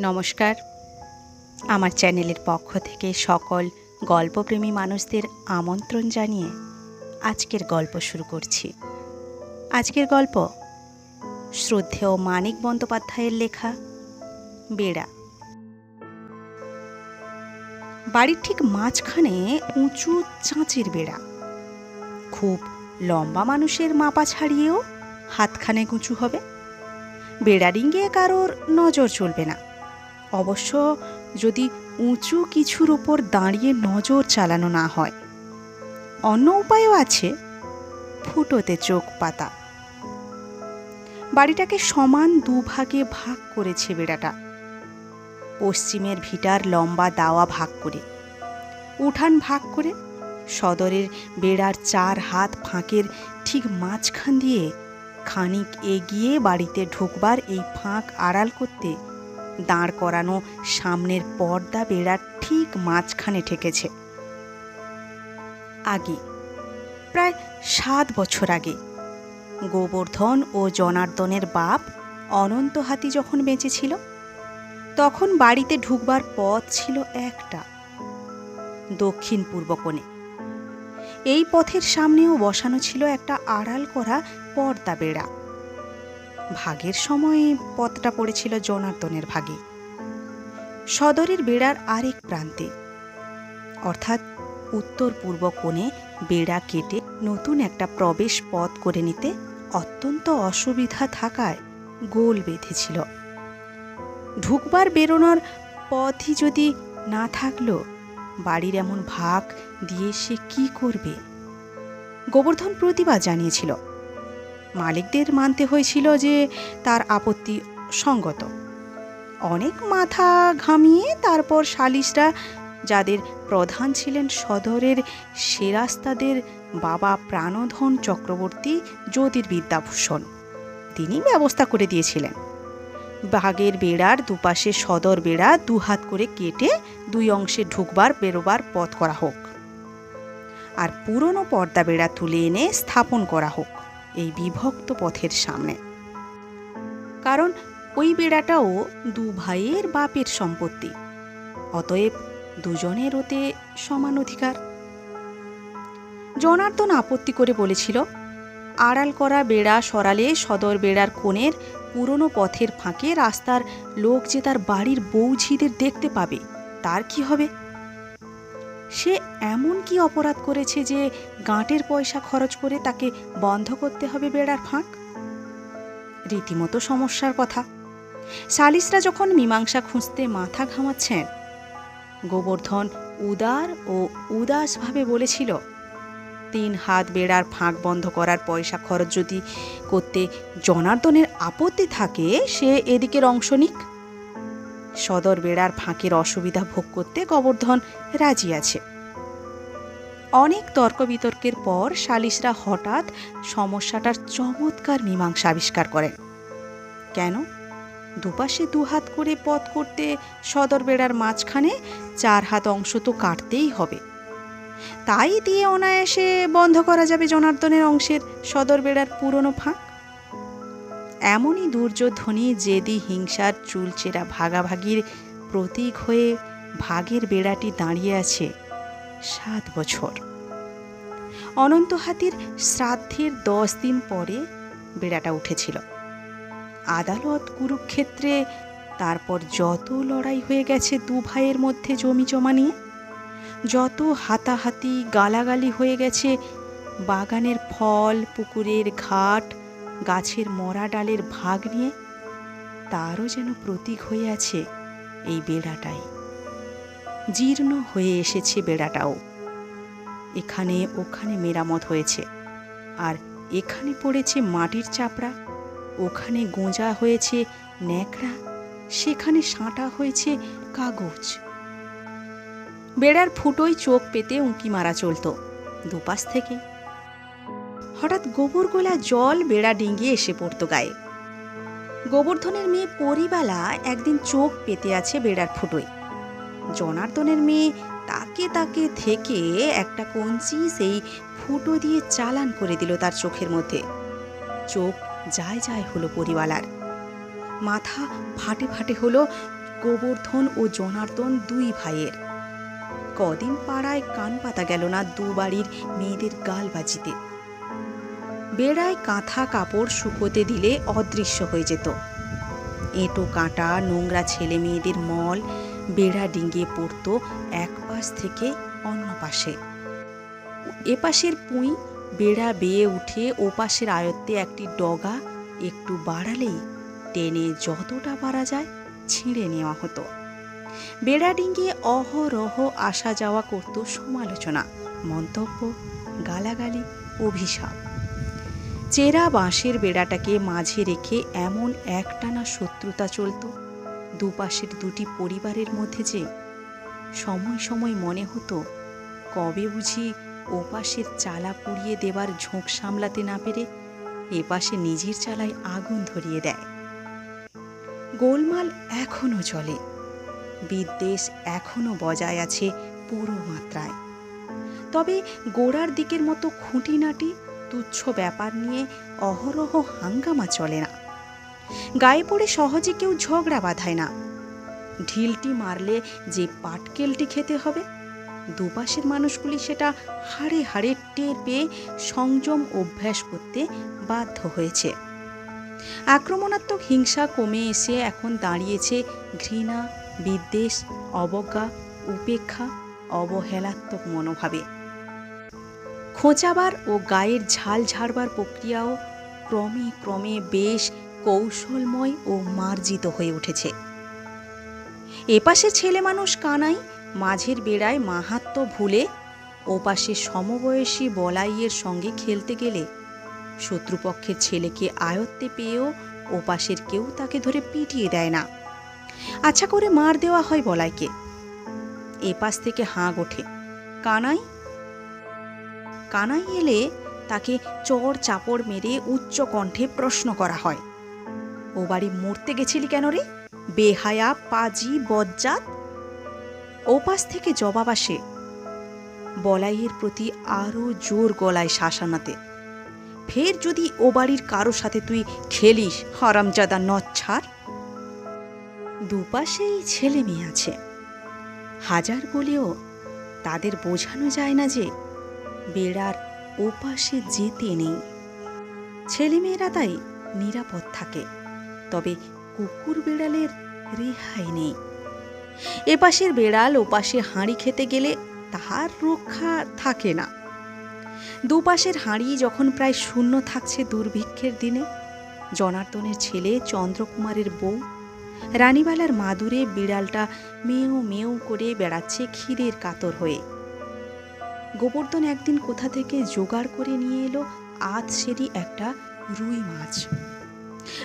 নমস্কার। আমার চ্যানেলের পক্ষ থেকে সকল গল্পপ্রেমী মানুষদের আমন্ত্রণ জানিয়ে আজকের গল্প শুরু করছি। আজকের গল্প শ্রদ্ধেয় মানিক বন্দ্যোপাধ্যায়ের লেখা, বেড়া। বাড়ির ঠিক মাঝখানে উঁচু চাঁচের বেড়া। খুব লম্বা মানুষের মাপা ছাড়িয়েও হাতখানে উঁচু হবে। বেড়া ডিঙ্গে কারোর নজর চলবে না। অবশ্য যদি উঁচু কিছুর উপর দাঁড়িয়ে নজর চালানো না হয়। অন্য উপায়ও আছে। ফুটোতে চোখ পাতা। বাড়িটাকে সমান দুভাগে ভাগ করেছে বেড়াটা। পশ্চিমের ভিটার লম্বা দাওয়া ভাগ করে, উঠান ভাগ করে, সদরের বেড়ার চার হাত ফাঁকের ঠিক মাঝখান দিয়ে খানিক এগিয়ে বাড়িতে ঢুকবার এই ফাঁক আড়াল করতে দাঁড় করানো সামনের পর্দা বেড়ার ঠিক মাঝখানে ঠেকেছে। আগে, প্রায় সাত বছর আগে, গোবর্ধন ও জনার্দনের বাপ অনন্ত হাতি যখন বেঁচে ছিল তখন বাড়িতে ঢুকবার পথ ছিল একটা, দক্ষিণ পূর্ব কোণে। এই পথের সামনেও বসানো ছিল একটা আড়াল করা পর্দা বেড়া। ভাগের সময়ে পথটা পড়েছিল জনার্দনের ভাগে। সদরের বেড়ার আরেক প্রান্তে। অর্থাৎ উত্তর পূর্ব কোণে বেড়া কেটে নতুন একটা প্রবেশ পথ করে নিতে অত্যন্ত অসুবিধা থাকায় গোল বেঁধেছিল। ঢুকবার বেরোনোর পথই যদি না থাকল, বাড়ির এমন ভাগ দিয়ে সে কি করবে? গোবর্ধন প্রতিবাদ জানিয়েছিল মালিকদের মানতে হয়েছিল যে তার আপত্তি সঙ্গত। অনেক মাথা ঘামিয়ে তারপর সালিশরা, যাদের প্রধান ছিলেন সদরের সেরাস্তাদের বাবা প্রাণধন চক্রবর্তী জ্যোতির্বিদ্যাভূষণ, তিনি ব্যবস্থা করে দিয়েছিলেন। বাঘের বেড়ার দুপাশে সদর বেড়া দুহাত করে কেটে দুই অংশে ঢুকবার, বেরোবার পথ করা হোক। আর পুরনো পর্দা বেড়া তুলে এনে স্থাপন করা হোক। এই বিভক্ত পথের সামনে। কারণ ওই বেড়াটাও দু ভাইয়ের বাপের সম্পত্তি। অতএব দুজনের ওতে সমান অধিকার। জনার্দন আপত্তি করে বলেছিল, আড়াল করা বেড়া সরালে সদর বেড়ার কোণের পুরনো পথের ফাঁকে রাস্তার লোক যে তার বাড়ির বৌঝিদের দেখতে পাবে, তার কি হবে? সে এমন কি অপরাধ করেছে যে গাঁটের পয়সা খরচ করে তাকে বন্ধ করতে হবে বেড়ার ফাঁক? রীতিমতো সমস্যার কথা। সালিসরা যখন মীমাংসা খুঁজতে মাথা ঘামাচ্ছেন, গোবর্ধন উদার ও উদাসভাবে বলেছিল, তিন হাত বেড়ার ফাঁক বন্ধ করার পয়সা খরচ যদি করতে জনার্দনের আপত্তি থাকে, সে এদিকের অংশ নিক। সদর বেড়ার ফাঁকের অসুবিধা ভোগ করতে গোবর্ধন রাজি আছে। অনেক তর্ক বিতর্কের পর সালিসরা হঠাৎ সমস্যাটার চমৎকার মীমাংসা আবিষ্কার করেন কেন? দুপাশে দু হাত করে পথ করতে সদর বেড়ার মাঝখানে চার হাত অংশ তো কাটতেই হবে। তাই দিয়ে অনায়াসে বন্ধ করা যাবে জনার্দনের অংশের সদর বেড়ার পুরনো ফাঁক। এমনই দুর্যোধনী জেদি হিংসার চুলচেরা ভাগাভাগির প্রতীক হয়ে ভাগের বেড়াটি দাঁড়িয়ে আছে সাত বছর। অনন্ত হাতির শ্রাদ্ধের দশ দিন পরে বেড়াটা উঠেছিল। আদালত কুরুক্ষেত্রে তারপর যত লড়াই হয়ে গেছে দু ভাইয়ের মধ্যে জমি জমা নিয়ে, যত হাতাহাতি গালাগালি হয়ে গেছে বাগানের ফল, পুকুরের ঘাট গাছের মরা ডালের ভাগ নিয়ে তারও যেন প্রতীক হয়ে আছে এই বেড়াটাই। জীর্ণ হয়ে এসেছে বেড়াটাও। এখানে ওখানে মেরামত হয়েছে। আর এখানে পড়েছে মাটির চাপড়া, ওখানে গোঁজা হয়েছে ন্যাকড়া, সেখানে সাঁটা হয়েছে কাগজ। বেড়ার ফুটোয় চোখ পেতে উঁকি মারা চলতো। দুপাশ থেকে হঠাৎ গোবর গোলা জল বেড়া ডিঙ্গিয়ে এসে পড়তো গায়ে। গোবর্ধনের মেয়ে পরিবালা একদিন চোখ পেতে আছে বেড়ার ফুটোয়। জনার্দনের মেয়ে তাকে তাকে থেকে একটা কঞ্চি সেই ফুটো দিয়ে চালান করে দিল তার চোখের মধ্যে। চোখ যায় যায় হলো পরিবালার। মাথা ফাটে ফাটে হলো গোবর্ধন ও জনার্দন দুই ভাইয়ের। কদিন পাড়ায় কান পাতা গেল না দু বাড়ির মেয়েদের গাল বাজিতে। বেড়ায় কাঁথা কাপড় শুকোতে দিলে অদৃশ্য হয়ে যেত। এঁটো কাঁটা, নোংরা ছেলে মেয়েদের মল, বেড়া ডিঙ্গিয়ে পড়তো এক পাশ থেকে অন্য পাশে। এপাশের পুঁই বেড়া বেয়ে উঠে ওপাশের আয়ত্তে একটি ডগা একটু বাড়ালেই টেনে যতটা পারা যায় ছিঁড়ে নেওয়া হতো। বেড়া ডিঙ্গিয়ে অহরহ আসা যাওয়া করত সমালোচনা, মন্তব্য, গালাগালি, অভিশাপ। চেরা বাঁশের বেড়াটাকে মাঝে রেখে এমন একটানা শত্রুতা চলত, দুপাশের দুটি পরিবারের মধ্যে যে সময় সময় মনে হতো, কবে বুঝি ওপাশের চালা পুড়িয়ে দেবার ঝোঁক সামলাতে না পেরে এপাশে নিজের চালায় আগুন ধরিয়ে দেয়। গোলমাল এখনও চলে, বিদ্বেষ এখনও বজায় আছে পুরো মাত্রায়। তবে গোড়ার দিকের মতো খুঁটিনাটি তুচ্ছ ব্যাপার নিয়ে অহরহ হাঙ্গামা চলে না। গায়ে পড়ে সহজে কেউ ঝগড়া বাঁধায় না। ঢিলটি মারলে যে পাটকেলটি খেতে হবে, দুপাশের মানুষগুলি সেটা হাড়ে হাড়ে টের পেয়ে সংযম অভ্যাস করতে বাধ্য হয়েছে। আক্রমণাত্মক হিংসা কমে এসে এখন দাঁড়িয়েছে ঘৃণা, বিদ্বেষ, অবজ্ঞা, উপেক্ষা, অবহেলাত্মক মনোভাবে। খোঁচাবার ও গায়ের ঝাল ঝাড়বার প্রক্রিয়াও ক্রমে ক্রমে বেশ কৌশলময় ও মার্জিত হয়ে উঠেছে। এপাশে ছেলে মানুষ কানাই, মাঝের বেড়ায় মাহাত্ম ভুলে, ওপাশে সমবয়সী বলাইয়ের সঙ্গে খেলতে গেলে শত্রুপক্ষের ছেলেকে আয়ত্তে পেয়েও ওপাশের কেউ তাকে ধরে পিটিয়ে দেয় না। আচ্ছা করে মার দেওয়া হয় বলাইকে। এপাশ থেকে হাঁক ওঠে। কানাই কানাই এলে তাকে চর চাপড় মেরে উচ্চ কণ্ঠে প্রশ্ন করা হয়, ও বাড়ি মরতে গেছিলি কেন রে? বেহায়া, পাজি, বজ্জাত? ওপাশ থেকে জবাব আসে, বলাইয়ের প্রতি আরও জোর গলায় শাসানাতে ফের যদি ও বাড়ির কারও সাথে তুই খেলিস, হারামজাদা নচ্ছার? দুপাশেই ছেলে মেয়ে আছে, হাজার বলেও তাদের বোঝানো যায় না যে বেড়ার ওপাশে যেতে নেই। ছেলেমেয়েরা তাই নিরাপদ থাকে, তবে কুকুর বেড়ালের রেহাই নেই। এপাশের বেড়াল ওপাশে হাঁড়ি খেতে গেলে তাহার রক্ষা থাকে না। দুপাশের হাঁড়ি যখন প্রায় শূন্য থাকছে দুর্ভিক্ষের দিনে, জনার্দনের ছেলে চন্দ্রকুমারের বউ, রানীবালার মাদুরে বিড়ালটা মেয়েও মেয়েও করে বেড়াচ্ছে ক্ষীরের কাতর হয়ে। গোবর্ধন একদিন কোথা থেকে জোগাড় করে নিয়ে এলো আধ সেরি একটা রুই মাছ।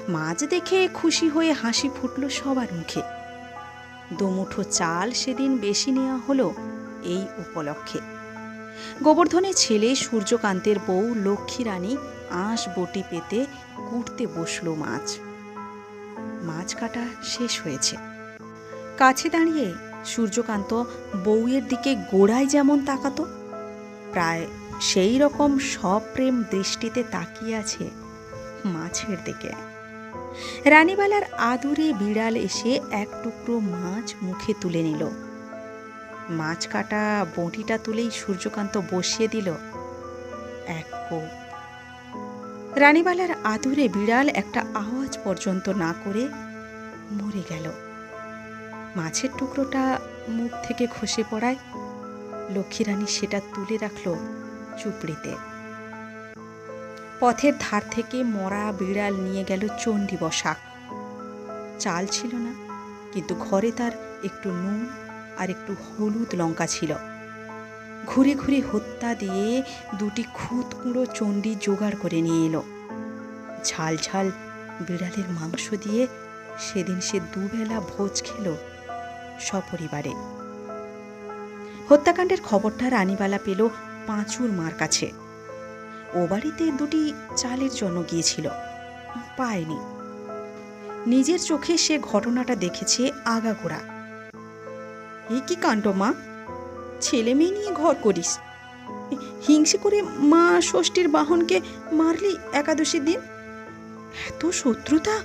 মাছ দেখে খুশি হয়ে হাসি ফুটল সবার মুখে। দুমুঠো চাল সেদিন বেশি নেওয়া হলো এই উপলক্ষে। গোবর্ধনের ছেলে সূর্যকান্তের বউ লক্ষ্মী রানী আঁশ বটি পেতে কুটতে বসল মাছ। মাছ কাটা শেষ হয়েছে। কাছে দাঁড়িয়ে সূর্যকান্ত বউয়ের দিকে গোড়ায় যেমন তাকাতো প্রায় সেই রকম সপ্রেম দৃষ্টিতে তাকিয়ে আছে মাছের দিকে। রানীবালার আদুরে বিড়াল এসে এক টুকরো মাছ মুখে তুলে নিল। মাছ কাটা বঁটিটা তুলেই সূর্যকান্ত বসিয়ে দিল। এক কোপ। রানীবালার আদুরে বিড়াল একটা আওয়াজ পর্যন্ত না করে মরে গেল। মাছের টুকরোটা মুখ থেকে খসে পড়ায় লক্ষ্মীরানী সেটা তুলে রাখল চুপড়িতে। পথের ধার থেকে মরা বিড়াল নিয়ে গেল চণ্ডী বসাক। চাল ছিল না, কিন্তু ঘরে তার একটু নুন আর একটু হলুদ লঙ্কা ছিল। ঘুরে ঘুরে হত্যা দিয়ে দুটি খুদ কুঁড়ো চণ্ডী জোগাড় করে নিয়ে এলো। ঝাল ঝাল বিড়ালের মাংস দিয়ে সেদিন সে দুবেলা ভোজ খেল সপরিবারে। হত্যাকাণ্ডের খবরটা রানীবালা পেল পাঁচুর মার কাছে। ও বাড়িতে দুটি চালের জন্য গিয়েছিল, পায়নি। নিজের চোখে সে ঘটনাটা দেখেছে আগাগোড়া। এ কি কাণ্ড, মা? ছেলে মেয়ে নিয়ে ঘর করিস। হিংসে করে মা ষষ্ঠীর বাহনকে মারলি একাদশীর দিন? এত শত্রুতা!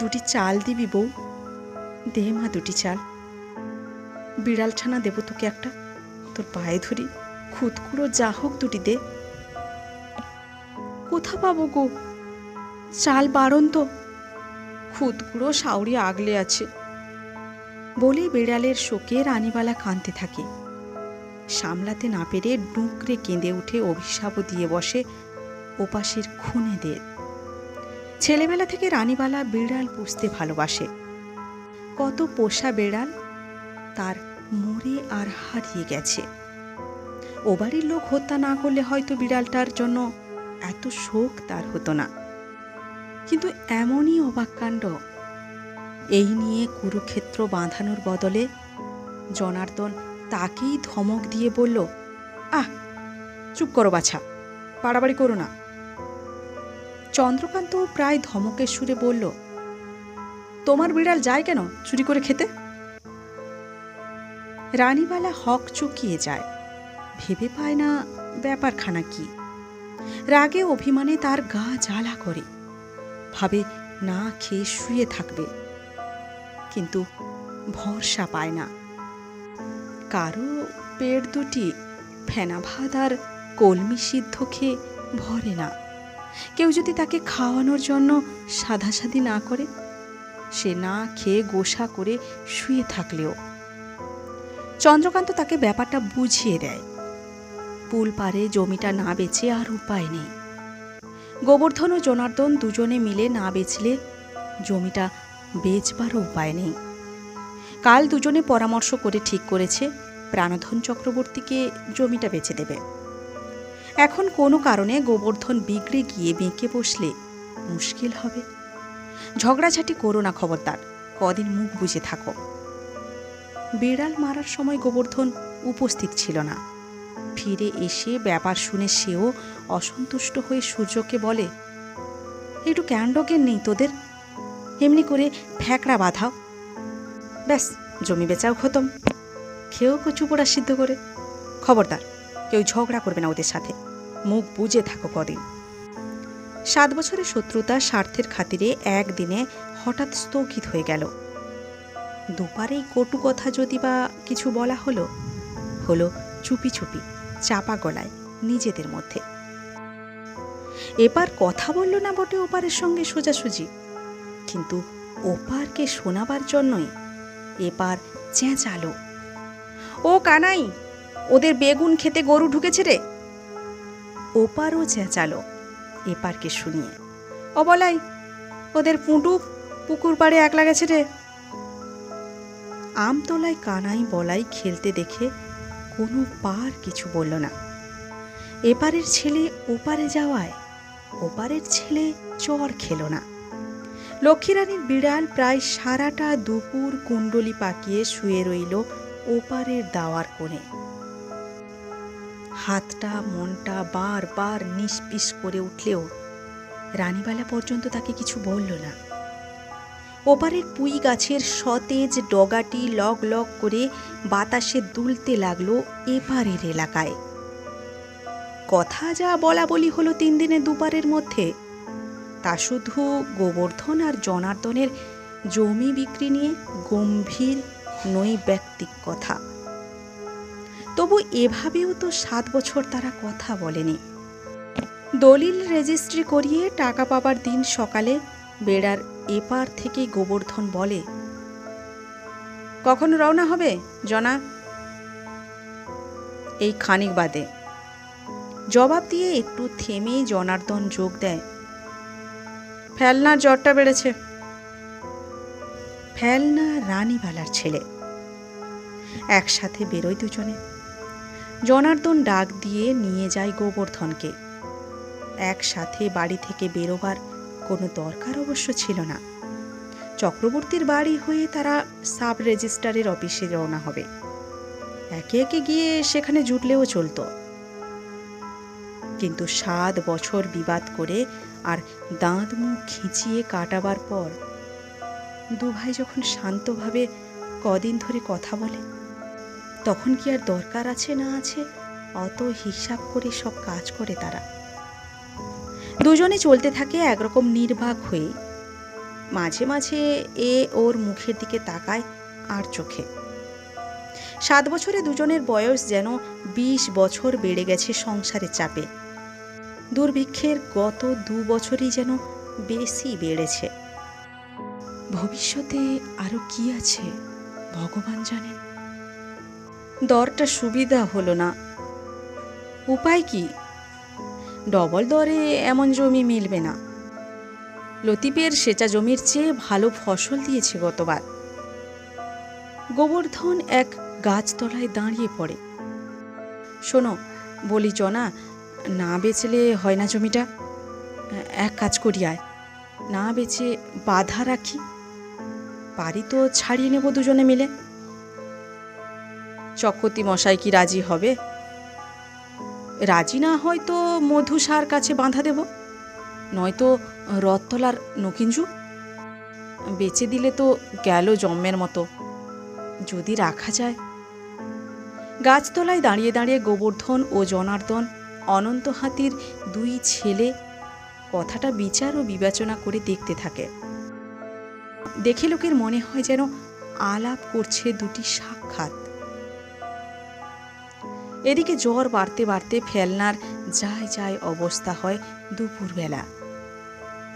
দুটি চাল দিবি বউ। দে মা দুটি চাল। বিড়াল ছানা দেবো তোকে একটা। তোর পায়ে ধরি খুদকুড়ো যা হোক দুটি দে। কোথা পাবো গো? চাল বারণ তো। খুদকুড়ো সাউরি আগলে আছে। বলেই বিড়ালের শোকে রানীবালা কাঁদতে থাকে। সামলাতে না পেরে ডুকরে কেঁদে উঠে অভিশাপও দিয়ে বসে ওপাশের খুনেদের ছেলেবেলা থেকে রানীবালা বিড়াল পুষতে ভালোবাসে। কত পোষা বেড়াল, তার মরে আর হারিয়ে গেছে। ও বাড়ির লোক হত্যা না করলে হয়তো বিড়ালটার জন্য এত শোক তার হতো না। কিন্তু এমনই অবাক কাণ্ড এই নিয়ে কুরুক্ষেত্র বাঁধানোর বদলে জনার্দন তাকেই ধমক দিয়ে বলল, আহ, চুপ করো বাছা, বাড়াবাড়ি করো না। চন্দ্রকান্ত প্রায় ধমকের সুরে বলল, তোমার বিড়াল যায় কেন? চুরি করে খেতে? রানীবালা হক চুকিয়ে যায়। ভেবে পায় না ব্যাপারখানা কি। রাগে অভিমানে তার গা জ্বালা করে। ভাবে, না খেয়ে শুয়ে থাকবে। কিন্তু ভরসা পায় না। কারও পেট দুটি ফেনা ভাত আর কলমি সিদ্ধ খেয়ে ভরে না। কেউ যদি তাকে খাওয়ানোর জন্য সাধাসাধি না করে, সে না খেয়ে গোসা করে শুয়ে থাকলেও চন্দ্রকান্ত তাকে ব্যাপারটা বুঝিয়ে দেয়। পুল পারে জমিটা না বেচে আর উপায় নেই। গোবর্ধন ও জনার্দন দুজনে মিলে না বেচলে জমিটা বেচবারও উপায় নেই। কাল দুজনে পরামর্শ করে ঠিক করেছে, প্রাণধন চক্রবর্তীকে জমিটা বেচে দেবে। এখন কোনো কারণে গোবর্ধন বিগড়ে গিয়ে বেঁকে বসলে মুশকিল হবে। ঝগড়াঝাটি করো না খবরদার, কদিন মুখ বুঝে থাকো। বিড়াল মারার সময় গোবর্ধন উপস্থিত ছিল না। ফিরে এসে ব্যাপার শুনে সেও অসন্তুষ্ট হয়ে সূর্যকে বলে, একটু ক্যান্ডকের নেই তোদের? এমনি করে ফ্যাকড়া বাঁধাও। ব্যাস, জমি বেচাও খতম। খেয়েও কচু পোড়া সিদ্ধ করে। খবরদার, কেউ ঝগড়া করবে না ওদের সাথে। মুখ বুঝে থাকো কদিন। সাত বছরের শত্রুতা স্বার্থের খাতিরে একদিনে হঠাৎ স্থগিত হয়ে গেল। দুপারেই কটু কথা যদি বা কিছু বলা হলো হলো চুপি চুপি, চাপা গলায়, নিজেদের মধ্যে। এপার কথা বলল না বটে ওপারের সঙ্গে সোজাসুজি, কিন্তু ওপারকে শোনাবার জন্যই এপার চেঁচালো। ও কানাই, ওদের বেগুন খেতে গরু ঢুকেছে রে। ওপারও চেঁচালো এপারকে শুনিয়ে। ও বলাই ওদের পুঁটু পুকুর পাড়ে একলা গেছে রে। আমতলায় কানাই বলাই খেলতে দেখে কোনো পার কিছু বলল না। এপারের ছেলে ওপারে যাওয়ায় ওপারের ছেলে চর খেলো না। লক্ষ্মীরানীর বিড়াল প্রায় সারাটা দুপুর কুণ্ডলি পাকিয়ে শুয়ে রইল ওপারের দাওয়ার কোণে। হাতটা, মনটা বারবার নিষ্পিস করে উঠলেও রানীবালা পর্যন্ত তাকে কিছু বলল না। ওপারের পুই গাছের সতেজ ডগাটি লগ লগ করে বাতাসে দুলতে লাগল এপারের এলাকায়। কথা যা বলা বলি হলো তিন দিনে দুপারের মধ্যে। তা শুধু গোবর্ধন আর জনার্দনের জমি বিক্রি নিয়ে গম্ভীর নৈব্যক্তিক কথা। তবু এভাবেও তো সাত বছর তারা কথা বলেনি। দলিল রেজিস্ট্রি করিয়ে টাকা পাবার দিন সকালে বেড়ার এপার থেকে গোবর্ধন বলে, কখন রওনা হবে, জনা? এই খানিক বাদে জবাব দিয়ে একটু থেমে জনার্দন যোগ দেয়, ফেলনার জ্বরটা বেড়েছে। ফেলনা রানীবালার ছেলে। একসাথে বেরোয় দুজনে। জনার্দন ডাক দিয়ে নিয়ে যায় গোবর্ধনকে। একসাথে বাড়ি থেকে বেরোবার কোনো দরকার অবশ্য ছিল না। চক্রবর্তীর বাড়ি হয়ে তারা সাব রেজিস্ট্রারের অফিসে রওনা হবে। একে একে গিয়ে সেখানে জুটলেও চলতো। কিন্তু সাত বছর বিবাদ করে আর দাঁত মুখ খিঁচিয়ে কাটাবার পর দু ভাই যখন শান্তভাবে কদিন ধরে কথা বলে, তখন কি আর দরকার আছে না আছে অত হিসাব করে সব কাজ করে তারা। দুজনে চলতে থাকে একরকম নির্বাক হয়ে। মাঝে মাঝে এ ওর মুখের দিকে তাকায় আর চোখে। সাত বছরে দুজনের বয়স যেন বিশ বছর বেড়ে গেছে সংসারের চাপে। দুর্ভিক্ষের গত দু বছরই যেন বেশি বেড়েছে। ভবিষ্যতে আরও কি আছে, ভগবান জানেন। দরটা সুবিধা হলো না। উপায় কি? ডবল দরে এমন জমি মিলবে না। লতিফের সেচা জমির চেয়ে ভালো ফসল দিয়েছে গতবার। গোবর্ধন এক গাছতলায় দাঁড়িয়ে পড়ে। শোনো, বলি জনা, না বেচলে হয় না জমিটা? এক কাজ করি আয়, না বেচে বাধা রাখি। বাড়ি তো ছাড়িয়ে নেব দুজনে মিলে। চক্রতি মশাই কি রাজি হবে? রাজি না হয় তো মধু সার কাছে বাঁধা দেব। নয়তো রথতলার নকিঞ্জু? বেচে দিলে তো গেল জম্মের মতো। যদি রাখা যায়। গাছতলায় দাঁড়িয়ে দাঁড়িয়ে গোবর্ধন ও জনার্দন, অনন্ত হাতির দুই ছেলে কথাটা বিচার ও বিবেচনা করে দেখতে থাকে। দেখে লোকের মনে হয় যেন আলাপ করছে দুটি সাক্ষাৎ। এদিকে জ্বর বাড়তে বাড়তে ফেলনার যায় যায় অবস্থা হয় দুপুরবেলা।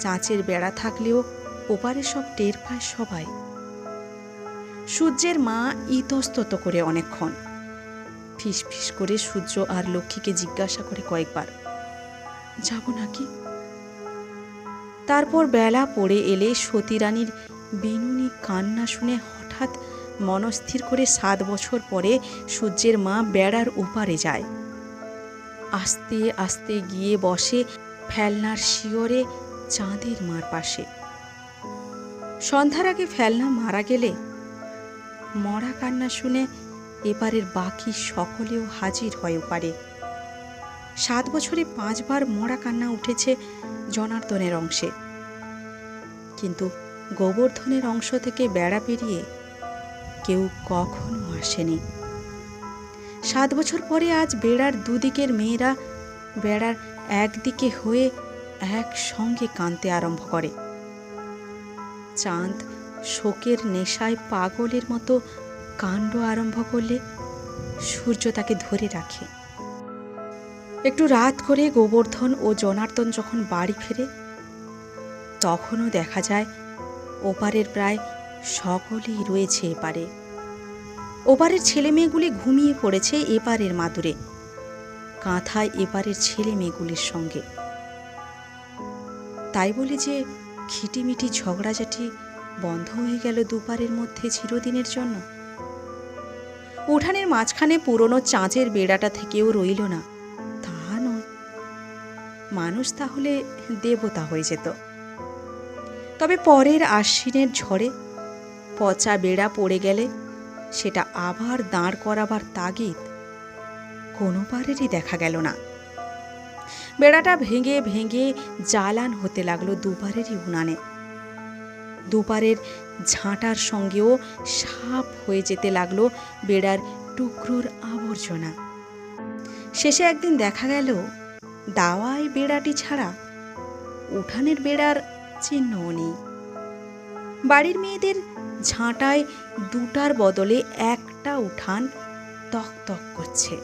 চাঁচের বেড়া থাকলেও ওপারে সব টের পায় সবাই। সূর্যের মা ইতস্তত করে অনেকক্ষণ। ফিস ফিস করে সূর্য আর লক্ষ্মীকে জিজ্ঞাসা করে কয়েকবার, যাব নাকি? তারপর বেলা পড়ে এলে সতীরানীর বিনুনি কান্না শুনে হঠাৎ মনস্থির করে সাত বছর পরে সূর্যের মা বেড়ার ওপারে যায়। আস্তে আস্তে গিয়ে বসে ফেলনার শিওরে চাঁদের মার পাশে। সন্ধ্যার আগে ফেলনা মারা গেলে মরা কান্না শুনে এবারের বাকি সকলেও হাজির হয় ওপারে। সাত বছরে পাঁচবার মরা কান্না উঠেছে জনার্দনের অংশে। কিন্তু গোবর্ধনের অংশ থেকে বেড়া পেরিয়ে কেউ কখনো আসেনি। সাত বছর পরে আজ বেড়ার দুদিকের মেয়েরা বেড়ার একদিকে হয়ে একসঙ্গে কাঁদতে আরম্ভ করে। চাঁদ শোকের নেশায় পাগলের মতো কাণ্ড আরম্ভ করলে সূর্য তাকে ধরে রাখে। একটু রাত করে গোবর্ধন ও জনার্দন যখন বাড়ি ফেরে, তখনও দেখা যায় ওপারের প্রায় সকলেই রয়েছে এপারে। ওপারের ছেলে মেয়েগুলি ঘুমিয়ে পড়েছে এপারের মাদুরে। কাঁথায় এপারের ছেলে মেয়েগুলির সঙ্গে। তাই বলে যে খিটিমিটি ঝগড়াঝাটি বন্ধ হয়ে গেল দুপারের মধ্যে চিরদিনের জন্য। উঠানের মাঝখানে পুরনো চাঁচের বেড়াটা থেকেও রইল না। তা নয়। মানুষ তাহলে দেবতা হয়ে যেত। তবে পরের আশ্বিনের ঝড়ে পচা বেড়া পড়ে গেলে সেটা আবার দাঁড় করাবার তাগিদ কোনো পারেরই দেখা গেল না। বেড়াটা ভেঙে ভেঙে জ্বালান হতে লাগল দুপারেরই উনানে। দুপারের ঝাঁটার সঙ্গেও সাপ হয়ে যেতে লাগল বেড়ার টুকরোর আবর্জনা। শেষে একদিন দেখা গেল দাওয়ায় বেড়াটি ছাড়া উঠানের বেড়ার চিহ্নও নেই। বাড়ির মেয়েদের ঝাঁটায় দুটার বদলে একটা উঠান তক তক করছে।